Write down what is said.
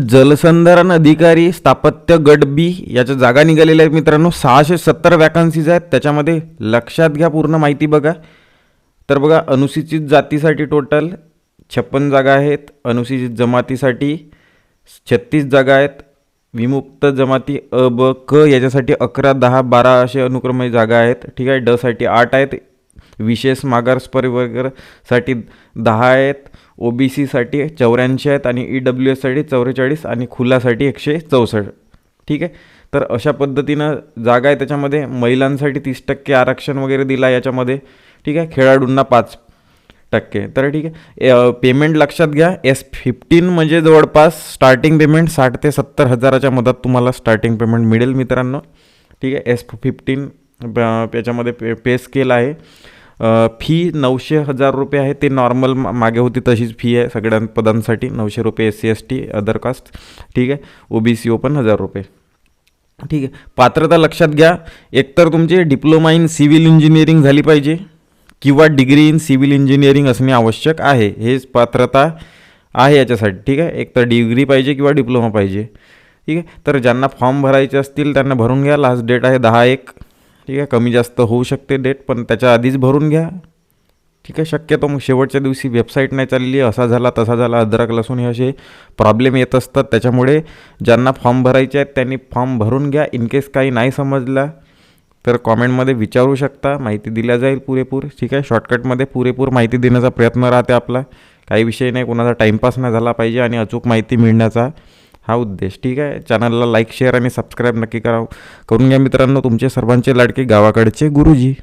जलसंधारण अधिकारी स्थापत्य गट बी याच्या जागा निघालेल्या आहेत मित्रांनो. सहाशे सत्तर वॅकन्सीज आहेत. त्याच्यामध्ये लक्षात घ्या पूर्ण माहिती बघा. तर बघा अनुसूचित जातीसाठी टोटल छप्पन जागा आहेत. अनुसूचित जमातीसाठी छत्तीस जागा आहेत. विमुक्त जमाती अ ब क याच्यासाठी अकरा दहा बारा असे अनुक्रमे जागा आहेत. ठीक आहे? डसाठी आठ आहेत. विशेष मागास परिवर्गासाठी दहा आहेत. ओ बी सीसाठी चौऱ्याऐंशी आहेत आणि ई डब्ल्यू एससाठी चौवेचाळीस आणि खुलासाठी एकशे चौसष्ट. ठीक आहे? तर अशा पद्धतीनं जागा आहे त्याच्यामध्ये. महिलांसाठी तीस टक्के आरक्षण वगैरे दिला याच्यामध्ये. ठीक आहे? खेळाडूंना पाच टक्के. तर ठीक आहे? पेमेंट लक्षात घ्या. एस फिफ्टीन म्हणजे जवळपास स्टार्टिंग पेमेंट साठ ते सत्तर हजाराच्या मधात तुम्हाला स्टार्टिंग पेमेंट मिळेल मित्रांनो. ठीक आहे? एस फिफ्टीन याच्यामध्ये पे पे स्केल आहे. फी नऊशे हजार रुपये आहे. ते नॉर्मल मा- मागे होती तशीच फी आहे सगळ्या पदांसाठी. नऊशे रुपये S C S T other caste ठीक आहे? ओ बी सी ओपन हजार रुपये. ठीक आहे? पात्रता लक्षात घ्या. एकतर तुमचे डिप्लोमा इन सिव्हिल इंजिनिअरिंग झाली पाहिजे किंवा डिग्री इन सिव्हिल इंजिनिअरिंग असणे आवश्यक आहे. हेच पात्रता आहे याच्यासाठी. ठीक आहे? एक तर डिग्री पाहिजे किंवा डिप्लोमा पाहिजे. ठीक आहे? तर ज्यांना फॉर्म भरायचे असतील त्यांना भरून घ्या. लास्ट डेट आहे दहा एक. ठीक आहे कमी जास्त होऊ शकते डेट पण त्याच्या आधीच भरून घ्या. ठीक आहे शक्यतो मग शेवटच्या दिवशी वेबसाईट नाही चालली असा झाला तसा झाला अद्रक लसूण हे असे प्रॉब्लेम येत असतात. त्याच्यामुळे ज्यांना फॉर्म भरायचे आहेत त्यांनी फॉर्म भरून घ्या. इन केस काही नाही समजला तर कॉमेंटमध्ये विचारू शकता. माहिती दिल्या जाईल पुरेपूर. ठीक आहे शॉर्टकटमध्ये पुरेपूर माहिती देण्याचा प्रयत्न राहते आपला. काही विषय नाही कोणाचा टाईमपास नाही झाला पाहिजे आणि अचूक माहिती मिळण्याचा. हा उद्देश. ठीक आहे? चॅनलला लाईक शेअर आणि सबस्क्राईब नक्की करा करून घ्या मित्रांनो तुमचे सर्वांचे लाडके गावाकडचे गुरुजी.